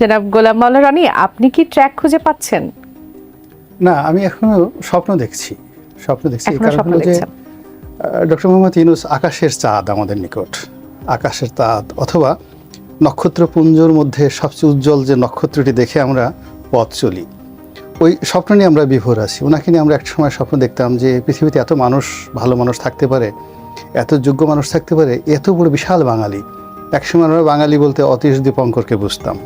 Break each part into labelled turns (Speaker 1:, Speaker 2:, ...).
Speaker 1: জনাব গোলাম মাওলা রানী আপনি কি ট্র্যাক খুঁজে পাচ্ছেন?
Speaker 2: না আমি এখনও স্বপ্ন দেখছি স্বপ্ন দেখছি। কারণ হলো যে ডক্টর মোহাম্মদ ইউনুস আকাশের চাঁদ আমাদের নিকট। আকাশের চাঁদ অথবা নক্ষত্রপুঞ্জর মধ্যে সবচেয়ে উজ্জ্বল যে নক্ষত্রটি দেখে আমরা পথ চলি ওই স্বপ্ন নিয়ে আমরা বিভোর আছি। ওনাকে নিয়ে আমরা একটা সময় স্বপ্ন দেখতাম যে পৃথিবীতে এত মানুষ ভালো মানুষ থাকতে পারে এত যোগ্য মানুষ থাকতে পারে এত বড় বিশাল বাঙালি। একসময় আমরা বাঙালি বলতে অতীশ দীপঙ্করকে বুঝতাম।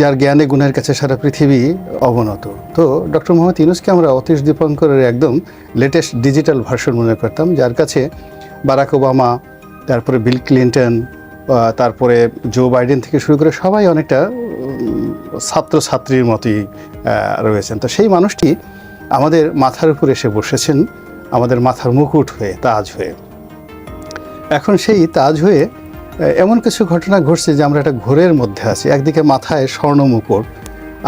Speaker 2: যার জ্ঞানে গুণের কাছে সারা পৃথিবী অবনত। তো ডক্টর মোহাম্মদ ইউনুসকে আমরা অতীশ দীপঙ্করের একদম লেটেস্ট ডিজিটাল ভার্সন মনে করতাম, যার কাছে বারাক ওবামা, তারপরে বিল ক্লিন্টন তারপরে জো বাইডেন থেকে শুরু করে সবাই অনেকটা ছাত্রছাত্রীর মতোই রয়েছেন। তো সেই মানুষটি আমাদের মাথার উপর এসে বসেছেন, আমাদের মাথার মুকুট হয়ে, তাজ হয়ে। এখন সেই তাজ হয়ে এমন কিছু ঘটনা ঘটছে যে আমরা একটা ঘোরের মধ্যে আছি। একদিকে মাথায় স্বর্ণ মুকুট,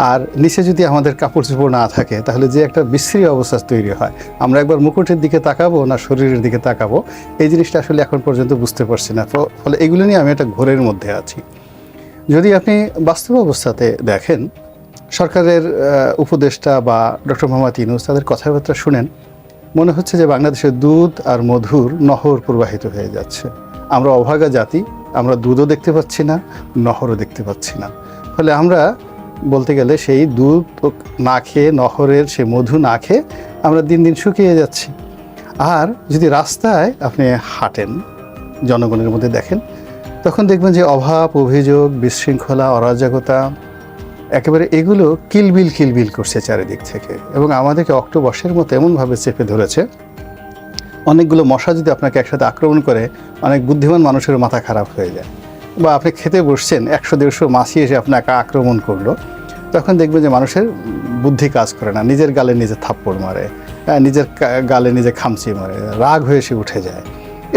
Speaker 2: আর নিচে যদি আমাদের কাপড় চোপড় না থাকে, তাহলে যে একটা বিশ্রী অবস্থা তৈরি হয়। আমরা একবার মুকুটের দিকে তাকাবো না শরীরের দিকে তাকাবো? এই জিনিসটা আসলে এখন পর্যন্ত বুঝতে পারছি না। ফলে এগুলো নিয়ে আমি একটা ঘোরের মধ্যে আছি। যদি আপনি বাস্তব অবস্থাতে দেখেন, সরকারের উপদেষ্টা বা ডক্টর মোহাম্মদ ইনুস তাদের কথাবার্তা শুনেন, মনে হচ্ছে যে বাংলাদেশের দুধ আর মধুর নহর প্রবাহিত হয়ে যাচ্ছে। আমরা অভাগা জাতি আমরা দুধও দেখতে পাচ্ছি না, নহরও দেখতে পাচ্ছি না। ফলে আমরা বলতে গেলে সেই দুধ না খেয়ে, নহরের সে মধু না খেয়ে আমরা দিন দিন শুকিয়ে যাচ্ছি। আর যদি রাস্তায় আপনি হাঁটেন, জনগণের মধ্যে দেখেন, তখন দেখবেন যে অভাব, অভিযোগ, বিশৃঙ্খলা, অরাজকতা, একেবারে এগুলো কিলবিল কিলবিল করছে চারিদিক থেকে। এবং আমাদেরকে অক্টোবসের মতো এমনভাবে চেপে ধরেছে অনেকগুলো মশা যদি আপনাকে একসাথে আক্রমণ করে, অনেক বুদ্ধিমান মানুষের মাথা খারাপ হয়ে যায়। বা আপনি খেতে বসছেন, একশো দেড়শো মাছি এসে আপনাকে আক্রমণ করল, তখন দেখবেন যে মানুষের বুদ্ধি কাজ করে না। নিজের গালে নিজে থাপ্পড় মারে নিজের গালে নিজে খামচি মারে, রাগ হয়ে সে উঠে যায়।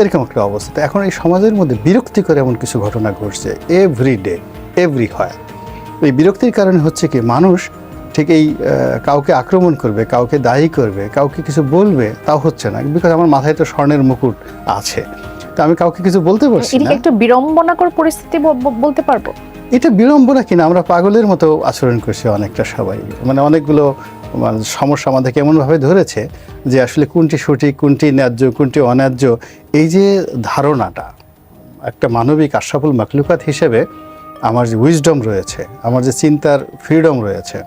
Speaker 2: এরকম একটা অবস্থা। এখন এই সমাজের মধ্যে বিরক্তিকর এমন কিছু ঘটনা ঘটছে। এভরি ডে, এভরি হয়। এই বিরক্তির কারণে হচ্ছে কি, মানুষ ঠিক এই কাউকে আক্রমণ করবে কাউকে দায়ী করবে কাউকে কিছু বলবে তাও হচ্ছে না। বিকজ আমার মাথায় তো স্বর্ণের মুকুট আছে। তো আমি কাউকে কিছু বলতে পারছি না।
Speaker 1: একটু বিড়ম্বনাকর পরিস্থিতি বলতে পারব?
Speaker 2: এটা বিড়ম্বনা কিনা? আমরা পাগলের মতো আচরণ করছি অনেকটা সবাই। মানে অনেকগুলো মানে সমস্যা আমাদেরকে এমনভাবে ধরেছে যে আসলে কোনটি সঠিক কোনটি ন্যায্য কোনটি অন্যায্য। এই যে ধারণাটা একটা মানবিক আশরাফুল মাকলুকাত হিসেবে আমার যে উইজডম রয়েছে আমার যে চিন্তার ফ্রিডম রয়েছে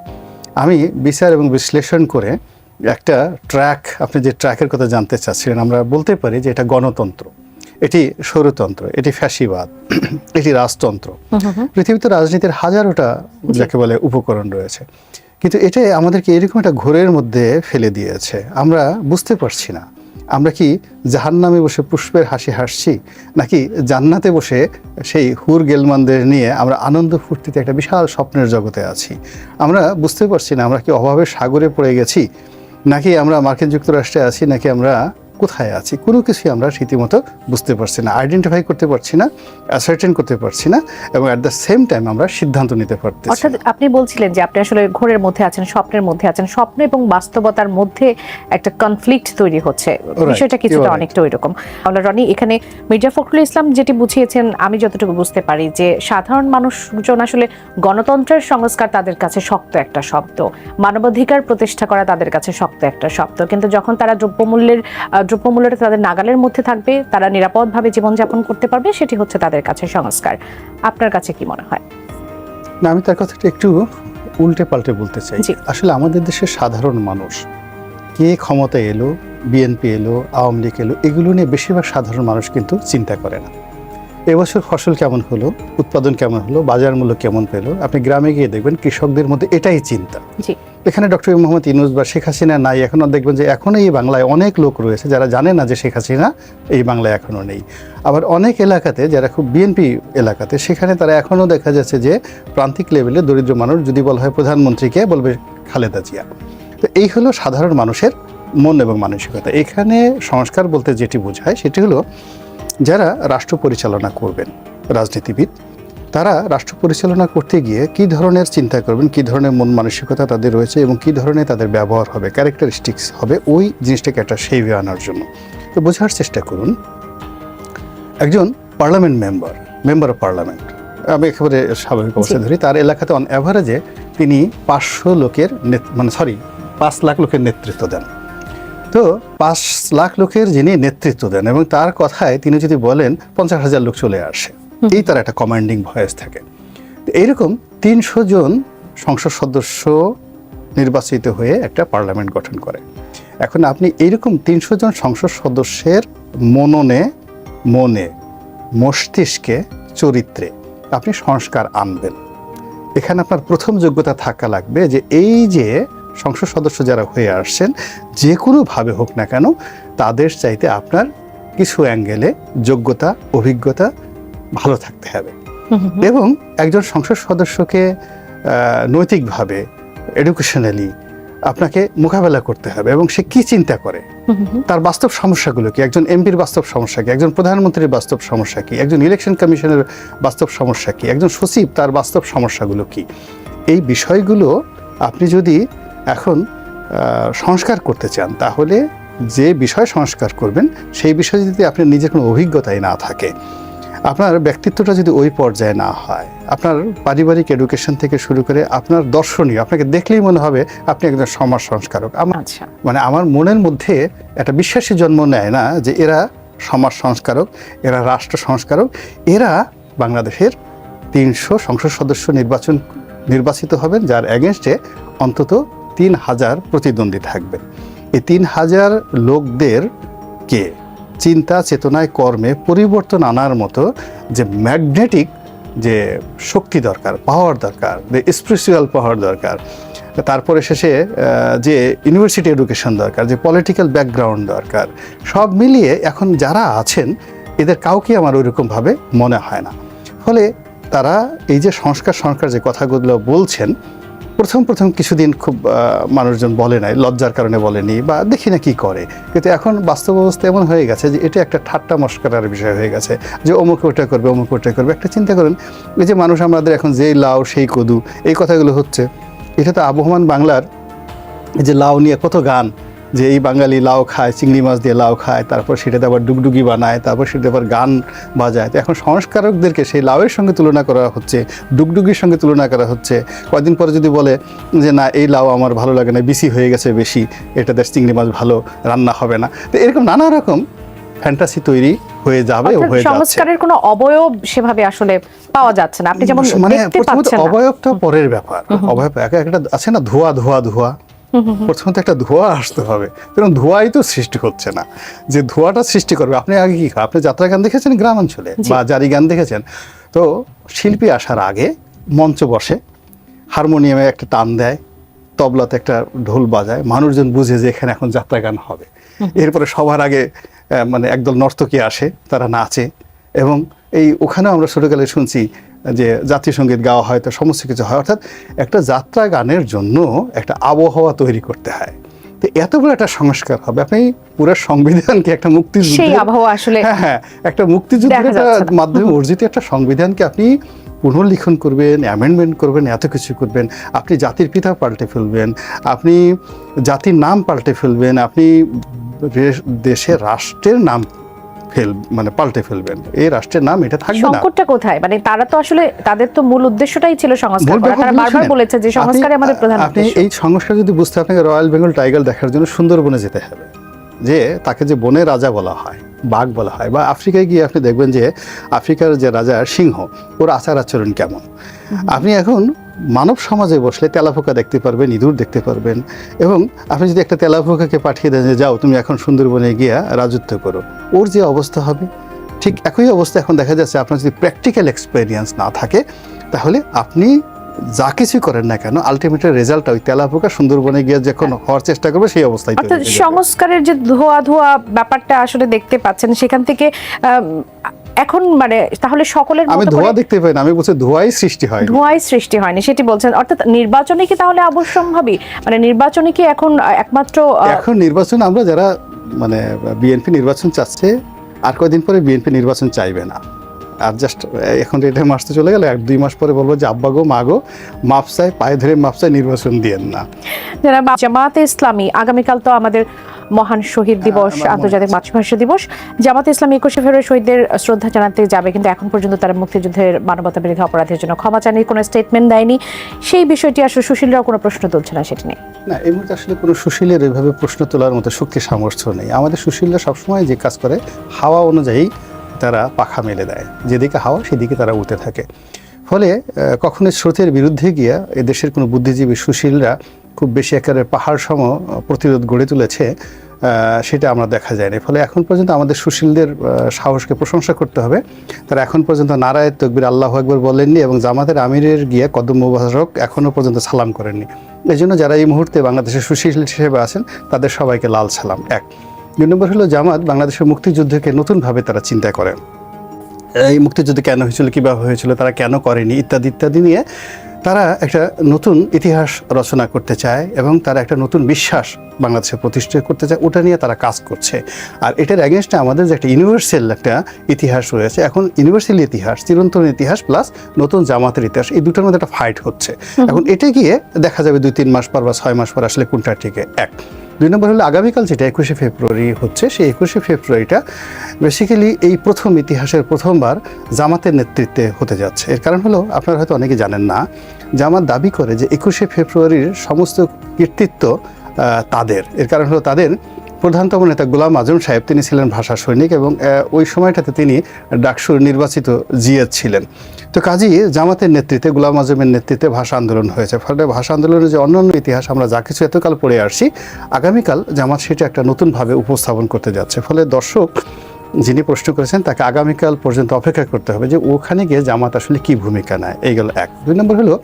Speaker 2: আমি বিচার এবং বিশ্লেষণ করে একটা ট্র্যাক আপনি যে ট্র্যাকের কথা জানতে চাচ্ছিলেন আমরা বলতে পারি যে এটা গণতন্ত্র। এটি সৌরতন্ত্র এটি ফ্যাসিবাদ এটি রাজতন্ত্র। পৃথিবীতে রাজনীতির হাজারোটা যাকে বলে উপকরণ রয়েছে। কিন্তু এটাই আমাদেরকে এরকম একটা ঘোরের মধ্যে ফেলে দিয়েছে। আমরা বুঝতে পারছি না। আমরা কি জাহান নামে বসে পুষ্পের হাসি হাসছি? নাকি জান্নাতে বসে সেই হুর গেলমানদের নিয়ে আমরা আনন্দ ফুর্তিতে একটা বিশাল স্বপ্নের জগতে আছি? আমরা বুঝতে পারছি না আমরা কি অভাবের সাগরে পড়ে গেছি? নাকি আমরা মার্কিন যুক্তরাষ্ট্রে আছি? নাকি আমরা কোথায় আছি কোনো কিছুই আমরা রীতিমতো বুঝতে পারছি না আইডেন্টিফাই করতে পারছি না অ্যাসার্টেন করতে পারছি না এবং অ্যাট দ্য সেম টাইম আমরা সিদ্ধান্ত নিতে পারতেছি
Speaker 1: অর্থাৎ আপনি বলছিলেন যে আপনি আসলে ঘোরের মধ্যে আছেন স্বপ্নের মধ্যে আছেন স্বপ্ন এবং বাস্তবতার মধ্যে একটা কনফ্লিক্ট তৈরি হচ্ছে। বিষয়টা কিছুটা. অনেকটা ওইরকম। আল্লাহ রনি এখানে মির্জা ফখরুল ইসলাম যেটি বুঝিয়েছেন আমি যতটুকু বুঝতে পারি যে সাধারণ মানুষজন আসলে গণতন্ত্রের সংস্কার তাদের কাছে শক্ত একটা শব্দ। মানবাধিকার প্রতিষ্ঠা করা তাদের কাছে শক্ত একটা শব্দ। কিন্তু যখন তারা দ্রব্যমূল্যের দ্রব্যমূল্যটা তাদের নাগালের মধ্যে থাকবে তারা নিরাপদভাবে জীবনযাপন করতে পারবে সেটি হচ্ছে তাদের কাছে সংস্কার। আপনার কাছে কি মনে হয়?
Speaker 2: না আমি তার কথাটা একটু উল্টে পাল্টে বলতে চাই। আসলে আমাদের দেশের সাধারণ মানুষ কে ক্ষমতা এলো বিএনপি এলো আওয়ামী লীগ এলো এগুলো নিয়ে বেশিরভাগ সাধারণ মানুষ কিন্তু চিন্তা করে না। এবছর ফসল কেমন হলো উৎপাদন কেমন হলো বাজার মূল্য কেমন পেল আপনি গ্রামে গিয়ে দেখবেন কৃষকদের মধ্যে এটাই চিন্তা।
Speaker 1: জি।
Speaker 2: এখানে ডক্টর মোহাম্মদ ইনুস বা শেখ হাসিনা নাই, এখনও দেখবেন যে এখনও এই বাংলায় অনেক লোক রয়েছে যারা জানে না যে শেখ হাসিনা এই বাংলায় এখনও নেই। আবার অনেক এলাকাতে যারা খুব বিএনপি এলাকাতে, সেখানে তারা এখনও দেখা যাচ্ছে যে প্রান্তিক লেভেলে দরিদ্র মানুষ, যদি বলা হয় প্রধানমন্ত্রীকে, বলবে খালেদা জিয়া। তো এই হলো সাধারণ মানুষের মন এবং মানসিকতা। এখানে সংস্কার বলতে যেটি বোঝায়, সেটি হলো যারা রাষ্ট্র পরিচালনা করবেন, রাজনীতিবিদ তারা রাষ্ট্র পরিচালনা করতে গিয়ে কি ধরনের চিন্তা করবেন কি ধরনের মন মানসিকতা তাদের রয়েছে এবং কি ধরনের তাদের ব্যবহার হবে ক্যারেক্টারিস্টিক্স হবে ওই জিনিসটাকে একটা সেইভে আনার জন্য। তো বোঝার চেষ্টা করুন একজন parliament member member of parliament আমি একেবারে স্বাভাবিক অবস্থা ধরি তার এলাকাতে অন অ্যাভারেজে তিনি পাঁচশো লোকের নেত- মানে সরি পাঁচ লাখ লোকের নেতৃত্ব দেন। তো পাঁচ লাখ লোকের যিনি নেতৃত্ব দেন এবং তার কথায় তিনি যদি বলেন পঞ্চাশ হাজার লোক চলে আসে। এই তার একটা কমান্ডিং ভয়েস থাকে। এইরকম তিনশো জন সংসদ সদস্য নির্বাচিত হয়ে একটা পার্লামেন্ট গঠন করে। এখন আপনি এইরকম তিনশো জন সংসদ সদস্যের মননে, মনে, মস্তিষ্কে, চরিত্রে আপনি সংস্কার আনবেন। এখানে আপনার প্রথম যোগ্যতা থাকা লাগবে যে এই যে সংসদ সদস্য যারা হয়ে আসছেন, যে কোনোভাবে হোক না কেন, তাদের চাইতে আপনার কিছু অ্যাঙ্গেলে যোগ্যতা, অভিজ্ঞতা ভালো থাকতে হবে। এবং একজন সংসদ সদস্যকে নৈতিকভাবে এডুকেশনালি আপনাকে মোকাবেলা করতে হবে এবং সে কি চিন্তা করে? তার বাস্তব সমস্যাগুলো কি? একজন এমপির বাস্তব সমস্যা কি? একজন প্রধানমন্ত্রীর বাস্তব সমস্যা কি? একজন ইলেকশন কমিশনের বাস্তব সমস্যা কি? একজন সচিব তার বাস্তব সমস্যাগুলো কি? এই বিষয়গুলো আপনি যদি এখন সংস্কার করতে চান তাহলে যে বিষয় সংস্কার করবেন সেই বিষয়ে যদি আপনার নিজের কোনো অভিজ্ঞতাই না থাকে আপনার ব্যক্তিত্বটা যদি ওই পর্যায়ে না হয় আপনার পারিবারিক এডুকেশন থেকে শুরু করে আপনার দর্শনীয় আপনাকে দেখলেই মনে হবে আপনি একজন সমাজ সংস্কারক। আমার
Speaker 1: আচ্ছা।
Speaker 2: মানে আমার মনের মধ্যে একটা বিশ্বাসী জন্ম নেয় না যে এরা সমাজ সংস্কারক এরা রাষ্ট্র সংস্কারক এরা বাংলাদেশের তিনশো সংসদ সদস্য নির্বাচন নির্বাচিত হবেন যার অ্যাগেনস্টে অন্তত তিন হাজার প্রতিদ্বন্দ্বী থাকবেন এই তিন হাজার লোকদেরকে চিন্তা, চেতনায় কর্মে পরিবর্তন আনার মতো যে ম্যাগনেটিক যে শক্তি দরকার পাওয়ার দরকার, যে স্পিরিচুয়াল পাওয়ার দরকার, তারপরে শেষে যে ইউনিভার্সিটি এডুকেশন দরকার, যে পলিটিক্যাল ব্যাকগ্রাউন্ড দরকার, সব মিলিয়ে এখন যারা আছেন, এদের কাউকে আমার ওইরকমভাবে মনে হয় না। ফলে তারা এই যে সংস্কার সংস্কার যে কথাগুলো বলছেন প্রথম প্রথম কিছুদিন খুব মানুষজন বলে নাই, লজ্জার কারণে বলেনি বা দেখি না কি করে। কিন্তু এখন বাস্তব অবস্থা এমন হয়ে গেছে যে এটা একটা ঠাট্টা মস্করার বিষয় হয়ে গেছে যে অমুক ওটা করবে, অমুক ওটা করবে। একটা চিন্তা করেন, এই যে মানুষ আমাদের এখন যেই লাউ, সেই কদু, এই কথাগুলো হচ্ছে, এটা তো আবহমান বাংলার যে লাউ নিয়ে কত গান যে এই বাঙালি লাউ খায় চিংড়ি মাছ দিয়ে লাউ খায় তারপর সেটাতে আবার ডুগডুগি বানায় তারপর সেটাতে আবার গান বাজায়। তো এখন সংস্কারকদেরকে সেই লাউয়ের সঙ্গে তুলনা করা হচ্ছে ডুগডুগির সঙ্গে তুলনা করা হচ্ছে। কয়দিন পরে যদি বলে যে না এই লাউ আমার ভালো লাগে না বিসি হয়ে গেছে বেশি এটাতে চিংড়ি মাছ ভালো রান্না হবে না। তো এরকম নানা রকম ফ্যান্টাসি তৈরি হয়ে যাবে ও হয়ে যাচ্ছে।
Speaker 1: সংস্কারের কোনো অবয়ব সেভাবে আসলে পাওয়া যাচ্ছে না। আপনি যেমন
Speaker 2: মানে প্রথমত অবয়বটা পরের ব্যাপার। অবয়ব একা একটা আছে না ধোয়া ধোয়া ধোয়া? প্রথমত একটা ধোঁয়া আসতে হবে। কারণ ধোঁয়াই তো সৃষ্টি হচ্ছে না। যে ধোঁয়াটা সৃষ্টি করবে আপনি আগে কি আপনি যাত্রা গান দেখেছেন গ্রামাঞ্চলে? বা জারি গান দেখেছেন? তো শিল্পী আসার আগে মঞ্চ বসে হারমোনিয়ামে একটা টান দেয় তবলাতে একটা ঢোল বাজায় মানুষজন বুঝে যে এখানে এখন যাত্রা গান হবে। এরপরে সবার আগে মানে একদল নর্তকী আসে তারা নাচে এবং এই ওখানেও আমরা ছোটোকালে শুনছি যে জাতীয় সংগীত গাওয়া হয় তো সমস্ত কিছু হয়। অর্থাৎ একটা যাত্রা গানের জন্য একটা আবহাওয়া তৈরি করতে হয়। তো এত বড় একটা সংস্কার হবে। আপনি পুরো সংবিধানকে একটা
Speaker 1: সেই আবহাওয়া আসলে
Speaker 2: হ্যাঁ হ্যাঁ একটা মুক্তিযুদ্ধের। মাধ্যমে অর্জিত একটা সংবিধানকে আপনি পুনর্লিখন করবেন অ্যামেন্ডমেন্ট করবেন এত কিছু করবেন। আপনি জাতির পিতা পাল্টে ফেলবেন আপনি জাতির নাম পাল্টে ফেলবেন আপনি দেশের রাষ্ট্রের নাম ফেল মানে পাল্টে ফেলবেন। এই রাষ্ট্রের নাম এটা থাকবে না।
Speaker 1: সংকটটা কোথায়? মানে তারা তো আসলে তাদের তো মূল উদ্দেশ্যটাই ছিল সংস্কার করা। তারা বারবার বলেছে যে
Speaker 2: সংস্কারই
Speaker 1: আমাদের প্রধান
Speaker 2: আপনি এই সংস্কার যদি বুঝতে আপনাকে রয়্যাল বেঙ্গল টাইগার দেখার জন্য সুন্দরবনে যেতে হবে। যে তাকে যে বনের রাজা বলা হয় বাঘ বলা হয় বা আফ্রিকায় গিয়ে আপনি দেখবেন যে আফ্রিকার যে রাজা সিংহ ওর আচার আচরণ কেমন? আপনি এখন মানব সমাজে বসলে তেলাপোকা দেখতে পারবেন ইঁদুর দেখতে পারবেন এবং আপনি যদি একটা তেলাপোকাকে পাঠিয়ে দেন যে যাও তুমি এখন সুন্দরবনে গিয়া রাজত্ব করো। ওর যে অবস্থা হবে ঠিক একই অবস্থা এখন দেখা যাচ্ছে আপনার যদি প্র্যাকটিক্যাল এক্সপেরিয়েন্স না থাকে তাহলে আপনি যা কিছু করেন না কেন আলটিমেটের রেজাল্ট ওই তেলাপোকা সুন্দরবনে গিয়ে যখন হওয়ার চেষ্টা করবে সেই অবস্থায়
Speaker 1: অর্থাৎ সংস্কারের যে ধোয়া ধোয়া ব্যাপারটা আসলে দেখতে পাচ্ছেন সেখান থেকে এখন মানে তাহলে সকলের
Speaker 2: আমি ধোঁয়া দেখতে পাই না আমি বলছি ধোঁয়াই সৃষ্টি হয়।
Speaker 1: ধোঁয়াই সৃষ্টি হয়নি সেটি বলছেন। অর্থাৎ নির্বাচনে কি তাহলে অবশ্যম্ভাবী? মানে নির্বাচনে কি এখন একমাত্র
Speaker 2: এখন নির্বাচন আমরা যারা মানে বিএনপি নির্বাচন চাচ্ছে আর কয়দিন পরে বিএনপি নির্বাচন চাইবে না। আর জাস্ট এখন এটা মাস তো চলে গেল এক দুই মাস পরে বলব যে আব্বা গো মা গো মাপ পায়ে ধরে মাপ চাই নির্বাচন দিয়েন না।
Speaker 1: যারা বা- ইসলামী আগামীকাল তো আমাদের মহান শহীদ দিবস আন্তর্জাতিক মাতৃভাষা দিবস। জামাত ইসলাম একুশে ফেব্রুয়ারি শহীদদের শ্রদ্ধা জানাতে যাবে কিন্তু এখন পর্যন্ত তারা মুক্তিযুদ্ধের মানবতা বিরোধী অপরাধের জন্য ক্ষমা চাননি কোনো স্টেটমেন্ট দেয়নি। সেই বিষয়টি আসলে সুশীলরাও কোনো প্রশ্ন তুলছে না সেটি নিয়ে।
Speaker 2: না এই মুহূর্তে আসলে কোনো সুশীলের ওইভাবে প্রশ্ন তোলার মতো শক্তি সামর্থ্য নেই। আমাদের সুশীলরা সবসময় যে কাজ করে হাওয়া অনুযায়ী তারা পাখা মেলে দেয়। যেদিকে হাওয়া, সেদিকে তারা উঠতে থাকে। ফলে কখনো স্রোতের বিরুদ্ধে গিয়া এ দেশের কোনো বুদ্ধিজীবী সুশীলরা খুব বেশি একেবারে পাহাড় সম প্রতিরোধ গড়ে তুলেছে সেটা আমরা দেখা যায়নি। ফলে এখন পর্যন্ত আমাদের সুশীলদের সাহসকে প্রশংসা করতে হবে। তারা এখন পর্যন্ত নারায় তকবির আল্লাহ একবার বলেননি এবং জামাতের আমিরের গিয়ে কদম মুবারক এখনও পর্যন্ত সালাম করেননি। এই জন্য যারা এই মুহূর্তে বাংলাদেশের সুশীল হিসেবে আছেন, তাদের সবাইকে লাল সালাম। এক দুই নম্বর হলো জামাত বাংলাদেশের মুক্তিযুদ্ধকে নতুনভাবে তারা চিন্তা করেন এই মুক্তিযুদ্ধ কেন হয়েছিল কীভাবে হয়েছিল তারা কেন করেনি ইত্যাদি ইত্যাদি নিয়ে তারা একটা নতুন ইতিহাস রচনা করতে চায় এবং তারা একটা নতুন বিশ্বাস বাংলাদেশে প্রতিষ্ঠা করতে চায় ওটা নিয়ে তারা কাজ করছে। আর এটার অ্যাগেনস্টে আমাদের যে একটা ইউনিভার্সাল একটা ইতিহাস রয়েছে এখন ইউনিভার্সাল ইতিহাস চিরন্তন ইতিহাস প্লাস নতুন জামাতের ইতিহাস এই দুটোর মধ্যে একটা ফাইট হচ্ছে। এখন এটা গিয়ে দেখা যাবে দুই তিন মাস পর বা ছয় মাস পর আসলে কোনটা টিকে এক। দুই নম্বর হলো আগামীকাল যেটা একুশে ফেব্রুয়ারি হচ্ছে, সেই একুশে ফেব্রুয়ারিটা বেসিক্যালি এই প্রথম ইতিহাসের প্রথমবার জামাতের নেতৃত্বে হতে যাচ্ছে। এর কারণ হলো, আপনারা হয়তো অনেকে জানেন না, জামাত দাবি করে যে একুশে ফেব্রুয়ারির সমস্ত কৃতিত্ব তাদের। এর কারণ হলো তাদের প্রধানতম নেতা গোলাম আজম সাহেব, তিনি ছিলেন ভাষা সৈনিক এবং ওই সময়টাতে তিনি ডাকসুর নির্বাচিত জিএদ ছিলেন। তো কাজী, জামাতের নেতৃত্বে, গোলাম আজমের নেতৃত্বে ভাষা আন্দোলন হয়েছে। ফলে ভাষা আন্দোলনের যে অন্যান্য ইতিহাস, আমরা যা কিছু এতকাল পড়ে আসছি, আগামীকাল জামাত সেটা একটা নতুনভাবে উপস্থাপন করতে যাচ্ছে। ফলে দর্শক যিনি প্রশ্ন করেছেন, তাকে আগামীকাল পর্যন্ত অপেক্ষা করতে হবে যে ওখানে গিয়ে জামাত আসলে কি ভূমিকা নেয়। এই গেল এক। দুই নম্বর হলো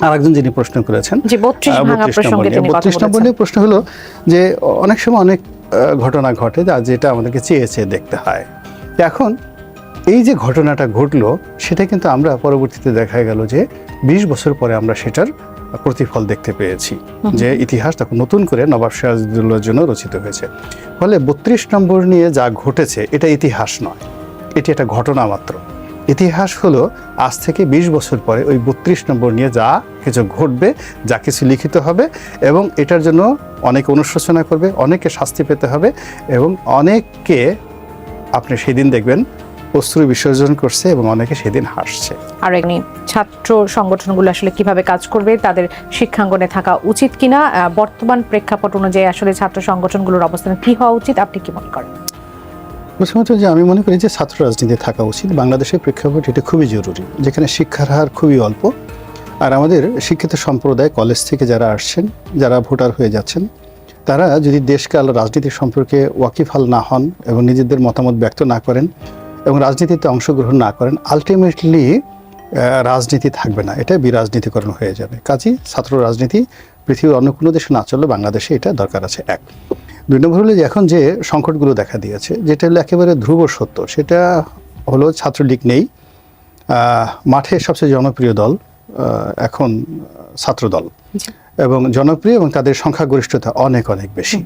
Speaker 2: আরেকজন যিনি প্রশ্ন করেছেন
Speaker 1: বত্রিশ
Speaker 2: আহ,
Speaker 1: ভাঙা
Speaker 2: 32
Speaker 1: প্রসঙ্গে
Speaker 2: নম্বর নিয়ে।
Speaker 1: তিনি কথা
Speaker 2: 32 নম্বর
Speaker 1: বলেছেন।
Speaker 2: নিয়ে প্রশ্ন হলো যে অনেক সময় অনেক ঘটনা ঘটে যা যেটা আমাদেরকে চেয়ে চেয়ে দেখতে হয়। এখন এই যে ঘটনাটা ঘটলো সেটা কিন্তু আমরা পরবর্তীতে দেখা গেল যে বিশ বছর পরে আমরা সেটার প্রতিফল দেখতে পেয়েছি। যে ইতিহাস তখন নতুন করে নবাব সিরাজউদ্দৌলার জন্য রচিত হয়েছে। ফলে বত্রিশ নম্বর নিয়ে যা ঘটেছে এটা ইতিহাস নয়। এটি একটা ঘটনা মাত্র। ইতিহাস হলো, আজ থেকে ২০ বছর পরে ওই বত্রিশ নম্বর নিয়ে যা কিছু ঘটবে, যা কিছু লিখিত হবে এবং এটার জন্য অনেকে অনুশোচনা করবে, অনেকে শাস্তি পেতে হবে এবং অনেককে আপনি সেদিন দেখবেন অশ্রু বিসর্জন করছে এবং অনেকে সেদিন হাসছে।
Speaker 1: আর এমনি ছাত্র সংগঠনগুলো আসলে কীভাবে কাজ করবে, তাদের শিক্ষাঙ্গনে থাকা উচিত কিনা বর্তমান প্রেক্ষাপট অনুযায়ী আসলে ছাত্র সংগঠনগুলোর অবস্থান কি হওয়া উচিত, আপনি কি মনে করেন?
Speaker 2: প্রথমত যে আমি মনে করি যে ছাত্র রাজনীতি থাকা উচিত, বাংলাদেশের প্রেক্ষাপট এটা খুবই জরুরি, যেখানে শিক্ষার হার খুবই অল্প। আর আমাদের শিক্ষিত সম্প্রদায় কলেজ থেকে যারা আসছেন, যারা ভোটার হয়ে যাচ্ছেন, তারা যদি দেশকাল রাজনীতি সম্পর্কে ওয়াকিফাল না হন এবং নিজেদের মতামত ব্যক্ত না করেন এবং রাজনীতিতে অংশগ্রহণ না করেন আলটিমেটলি রাজনীতি থাকবে না, এটা বিরাজনীতিকরণ হয়ে যাবে। কাজেই ছাত্র রাজনীতি পৃথিবীর অন্য কোনো দেশে না চললে বাংলাদেশে এটা দরকার আছে, এক। দুই নম্বর হলো যে এখন যে সংকটগুলো দেখা দিয়েছে যেটা হলো একেবারে ধ্রুব সত্য সেটা হলো ছাত্রলীগ নেই। মাঠে সবচেয়ে জনপ্রিয় দল এখন ছাত্রদল। এবং জনপ্রিয় এবং তাদের সংখ্যাগরিষ্ঠতা অনেক অনেক বেশি।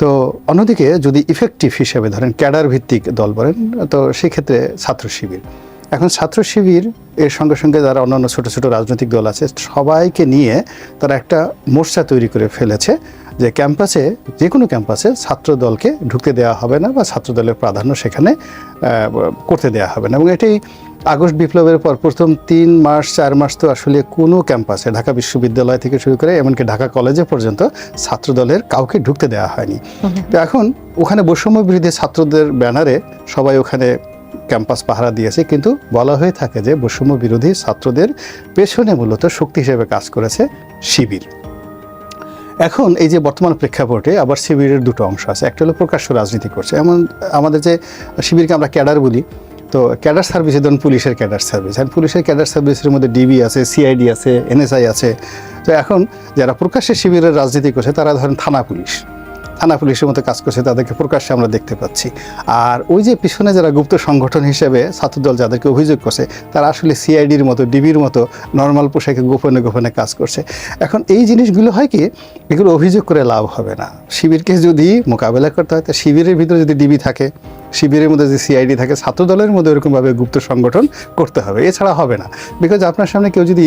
Speaker 2: তো অন্যদিকে যদি ইফেক্টিভ হিসেবে ধরেন ক্যাডার ভিত্তিক দল বলেন তো সেক্ষেত্রে ছাত্র শিবির। এখন ছাত্র শিবির এর সঙ্গে সঙ্গে যারা অন্যান্য ছোট ছোট রাজনৈতিক দল আছে সবাইকে নিয়ে তারা একটা মোর্চা তৈরি করে ফেলেছে। যে ক্যাম্পাসে যে কোনো ক্যাম্পাসে ছাত্র দলকে ঢুকতে দেওয়া হবে না বা ছাত্র দলের প্রাধান্য সেখানে করতে দেওয়া হবে না। এবং এটাই আগস্ট বিপ্লবের পর প্রথম তিন মাস, চার মাস তো আসলে কোনো ক্যাম্পাসে, ঢাকা বিশ্ববিদ্যালয় থেকে শুরু করে এমনকি ঢাকা কলেজে পর্যন্ত ছাত্র দলের কাউকে ঢুকতে দেওয়া হয়নি। তো এখন ওখানে বৈষম্য বিরোধী ছাত্রদের ব্যানারে সবাই ওখানে ক্যাম্পাস পাহারা দিয়েছে। কিন্তু বলা হয়ে থাকে যে বৈষম্য বিরোধী ছাত্রদের পেছনে মূলত শক্তি হিসেবে কাজ করেছে শিবির। এখন এই যে বর্তমান প্রেক্ষাপটে আবার শিবিরের দুটো অংশ আছে। একটা হলো প্রকাশ্য রাজনীতি করছে। এমন আমাদের যে শিবিরকে আমরা ক্যাডার বলি, তো ক্যাডার সার্ভিসে ধরুন পুলিশের ক্যাডার সার্ভিস। আর পুলিশের ক্যাডার সার্ভিসের মধ্যে ডিবি আছে, সিআইডি আছে, এনএসআই আছে। তো এখন যারা প্রকাশ্যে শিবিরের রাজনীতি করছে, তারা ধরেন থানা পুলিশ। থানা পুলিশের মতো কাজ করছে, তাদেরকে প্রকাশ্যে আমরা দেখতে পাচ্ছি। আর ওই যে পিছনে যারা গুপ্ত সংগঠন হিসেবে ছাত্রদল যাদেরকে অভিযোগ করছে, তারা আসলে সিআইডির মতো, ডিবির মতো নর্মাল পোশাকে গোপনে গোপনে কাজ করছে। এখন এই জিনিসগুলো হয় কি, এগুলো অভিযোগ করে লাভ হবে না। শিবিরকে যদি মোকাবেলা করতে হয়, তা শিবিরের ভিতরে যদি ডিবি থাকে শিবিরের মধ্যে যে সিআইডি থাকে ছাত্র দলের মধ্যে এরকমভাবে গুপ্ত সংগঠন করতে হবে। এছাড়া হবে না। বিকজ আপনার সামনে কেউ যদি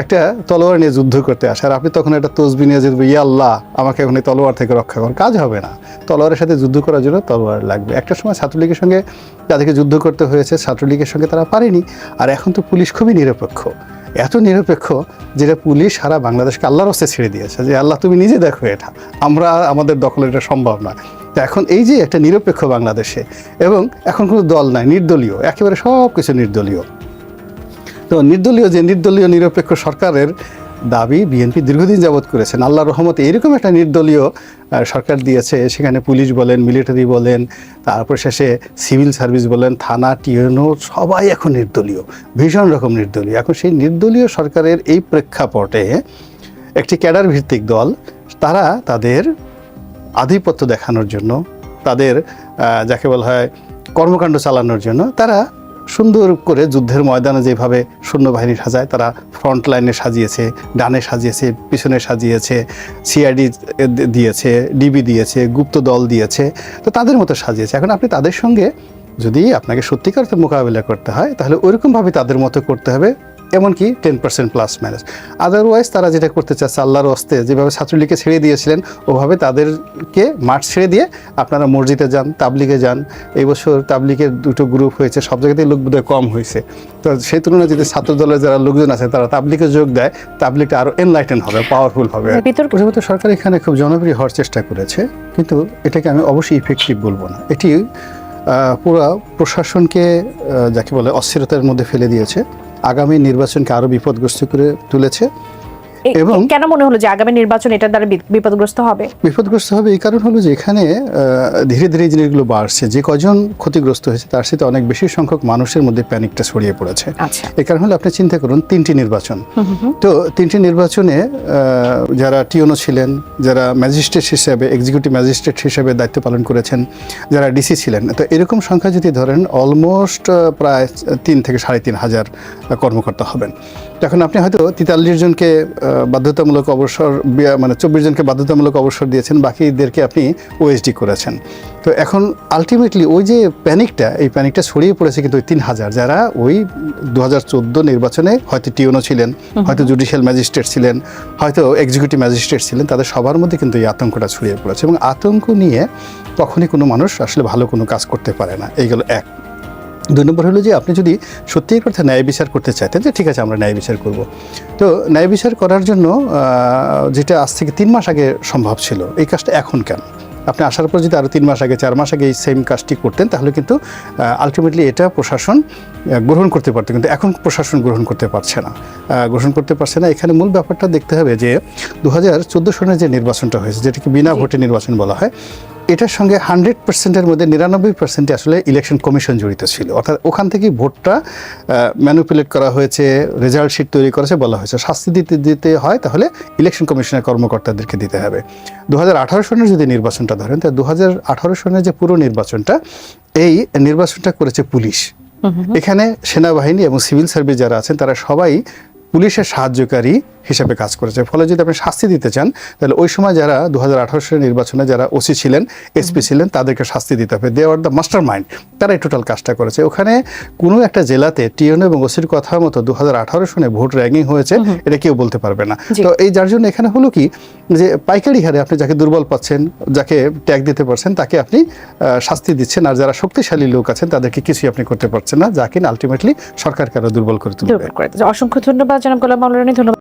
Speaker 2: একটা তলোয়ার নিয়ে যুদ্ধ করতে আসে, আর আপনি তখন একটা তসবি নিয়ে যদি ইয়া আল্লাহ, আমাকে এখন এই তলোয়ার থেকে রক্ষা কর, কাজ হবে না। তলোয়ারের সাথে যুদ্ধ করার জন্য তলোয়ার লাগবে। একটা সময় ছাত্রলীগের সঙ্গে তাদেরকে যুদ্ধ করতে হয়েছে, ছাত্রলীগের সঙ্গে তারা পারেনি। আর এখন তো পুলিশ খুবই নিরপেক্ষ। এত নিরপেক্ষ যেটা পুলিশ সারা বাংলাদেশকে আল্লাহর হস্তে ছেড়ে দিয়েছে, যে আল্লাহ তুমি নিজে দেখো এটা। আমরা, আমাদের দখলে এটা সম্ভব না তো এখন এই যে একটা নিরপেক্ষ বাংলাদেশে এবং এখন কোনো দল নাই, নির্দলীয়, একেবারে সব কিছু নির্দলীয়। তো নির্দলীয় যে নির্দলীয় নিরপেক্ষ সরকারের দাবি বিএনপি দীর্ঘদিন যাবৎ করেছেন আল্লাহ রহমতে এরকম একটা নির্দলীয় সরকার দিয়েছে, সেখানে পুলিশ বলেন, মিলিটারি বলেন, তারপর শেষে সিভিল সার্ভিস বলেন, থানা, টিএনও, সবাই এখন নির্দলীয়, ভীষণ রকম নির্দলীয়। এখন সেই নির্দলীয় সরকারের এই প্রেক্ষাপটে একটি ক্যাডার ভিত্তিক দল, তারা তাদের আধিপত্য দেখানোর জন্য, তাদের যাকে বলা হয় কর্মকাণ্ড চালানোর জন্য, তারা সুন্দর করে যুদ্ধের ময়দানে যেভাবে সৈন্যবাহিনী সাজায়, তারা ফ্রন্ট লাইনে সাজিয়েছে, ডানে সাজিয়েছে, পিছনে সাজিয়েছে সিআইডি দিয়েছে ডিবি দিয়েছে, গুপ্ত দল দিয়েছে, তো তাদের মতো সাজিয়েছে। এখন আপনি তাদের সঙ্গে যদি আপনাকে সত্যিকার মোকাবিলা করতে হয়, তাহলে ওইরকমভাবে তাদের মতো করতে হবে। এমনকি ten percent plus minus otherwise তারা যেটা করতে চাচ্ছে আল্লাহর অস্তে যেভাবে ছাত্রলীগকে ছেড়ে দিয়েছিলেন ওভাবে তাদেরকে মাঠ ছেড়ে দিয়ে আপনারা মসজিদে যান তাবলিগে যান। এই বছর তাবলিগের দুটো গ্রুপ হয়েছে সব জায়গাতেই লোক বোধহয় কম হয়েছে। তো সেই তুলনায় যদি ছাত্র দলের যারা লোকজন আছে তারা তাবলিগে যোগ দেয় তাবলিগটা আরও এনলাইটেন হবে পাওয়ারফুল হবে।
Speaker 1: বিতর্ক
Speaker 2: সরকার এখানে খুব জনপ্রিয় হওয়ার চেষ্টা করেছে কিন্তু এটাকে আমি অবশ্যই ইফেক্টিভ বলব না। এটি পুরো প্রশাসনকে যাকে বলে অস্থিরতার মধ্যে ফেলে দিয়েছে। আগামী নির্বাচনকে আরও বিপদগ্রস্ত করে তুলেছে। এবং-
Speaker 1: কেন মনে হলো যে আগামী নির্বাচন এটার দ্বারা বিপদগ্রস্ত হবে?
Speaker 2: বিপদগ্রস্ত হবে এই কারণ হলো যে এখানে ধীরে ধীরে জিনিসগুলো বাড়ছে। যে কজন ক্ষতিগ্রস্ত হয়েছে তার সাথে অনেক বেশি সংখ্যক মানুষের মধ্যে প্যানিকটা ছড়িয়ে পড়েছে।
Speaker 1: আচ্ছা।
Speaker 2: এই কারণ হলো আপনি চিন্তা করুন তিনটি নির্বাচন। তো তিনটি নির্বাচনে যারা টিওনো ছিলেন যারা ম্যাজিস্ট্রেট হিসেবে এক্সিকিউটিভ ম্যাজিস্ট্রেট হিসেবে দায়িত্ব পালন করেছেন যারা ডিসি ছিলেন তো এরকম সংখ্যা যদি ধরেন অলমোস্ট প্রায় তিন থেকে সাড়ে তিন হাজার কর্মকর্তা হবেন। এখন আপনি হয়তো তেতাল্লিশ জনকে বাধ্যতামূলক অবসর মানে চব্বিশ জনকে বাধ্যতামূলক অবসর দিয়েছেন বাকিদেরকে আপনি ওএসডি করেছেন। তো এখন আলটিমেটলি ওই যে প্যানিকটা এই প্যানিকটা ছড়িয়ে পড়েছে কিন্তু ওই তিন হাজার। যারা ওই দু হাজার চোদ্দ নির্বাচনে হয়তো টিওনো ছিলেন হয়তো জুডিশিয়াল ম্যাজিস্ট্রেট ছিলেন হয়তো এক্সিকিউটিভ ম্যাজিস্ট্রেট ছিলেন তাদের সবার মধ্যে কিন্তু এই আতঙ্কটা ছড়িয়ে পড়েছে। এবং আতঙ্ক নিয়ে কখনই কোনো মানুষ আসলে ভালো কোনো কাজ করতে পারে না। এইগুলো এক। দুই নম্বর হলো যে আপনি যদি সত্যি করতে ন্যায় বিচার করতে চাইতেন যে ঠিক আছে আমরা ন্যায় বিচার করব। তো ন্যায় বিচার করার জন্য যেটা আজ থেকে তিন মাস আগে সম্ভব ছিল এই কাজটা এখন কেন? আপনি আসার পর যদি আরও তিন মাস আগে চার মাস আগে এই সেম কাজটি করতেন তাহলে কিন্তু আলটিমেটলি এটা প্রশাসন গ্রহণ করতে পারতো কিন্তু এখন প্রশাসন গ্রহণ করতে পারছে না। গ্রহণ করতে পারছে না। এখানে মূল ব্যাপারটা দেখতে হবে যে দু হাজার চোদ্দ সনের যে নির্বাচনটা হয়েছে যেটাকে বিনা ভোটে নির্বাচন বলা হয় এটার সঙ্গে হান্ড্রেড পার্সেন্টের মধ্যে নিরানব্বই পার্সেন্টে আসলে ইলেকশন কমিশন জড়িত ছিল। অর্থাৎ ওখান থেকেই ভোটটা ম্যানুপুলেট করা হয়েছে রেজাল্ট শিট তৈরি করেছে বলা হয়েছে। শাস্তি দিতে দিতে হয় তাহলে ইলেকশন কমিশনের কর্মকর্তাদেরকে দিতে হবে। দু হাজার আঠারো সনের যদি নির্বাচনটা ধরেন তাহলে দু হাজার আঠারো সনের যে পুরো নির্বাচনটা এই নির্বাচনটা করেছে পুলিশ। এখানে সেনাবাহিনী এবং সিভিল সার্ভিস যারা আছেন তারা সবাই পুলিশের সাহায্যকারী হিসেবে কাজ করেছে। ফলে যদি আপনি শাস্তি দিতে চান তাহলে ওই সময় যারা দু হাজার সালের নির্বাচনে যারা ওসি ছিলেন এসপি ছিলেন তাদেরকে শাস্তি দিতে হবে। They are the master mind তারা এই টোটাল কাজটা করেছে। ওখানে কোনো একটা জেলাতে টিএনও এবং ওসির কথা মতো দু হাজার সনে ভোট র্যাঙ্কিং হয়েছে এটা কেউ বলতে পারবে না। তো এই যার জন্য এখানে হলো কি যে পাইকারি হারে আপনি যাকে দুর্বল পাচ্ছেন যাকে ট্যাগ দিতে পারছেন তাকে আপনি শাস্তি দিচ্ছেন। আর যারা শক্তিশালী লোক আছেন তাদেরকে কিছুই আপনি করতে পারছেন না যাকে আলটিমেটলি সরকারকে আরও দুর্বল করে তুলবে।
Speaker 1: অসংখ্য ধন্যবাদ। জনাব গোলাম মাওলানা ধন্যবাদ।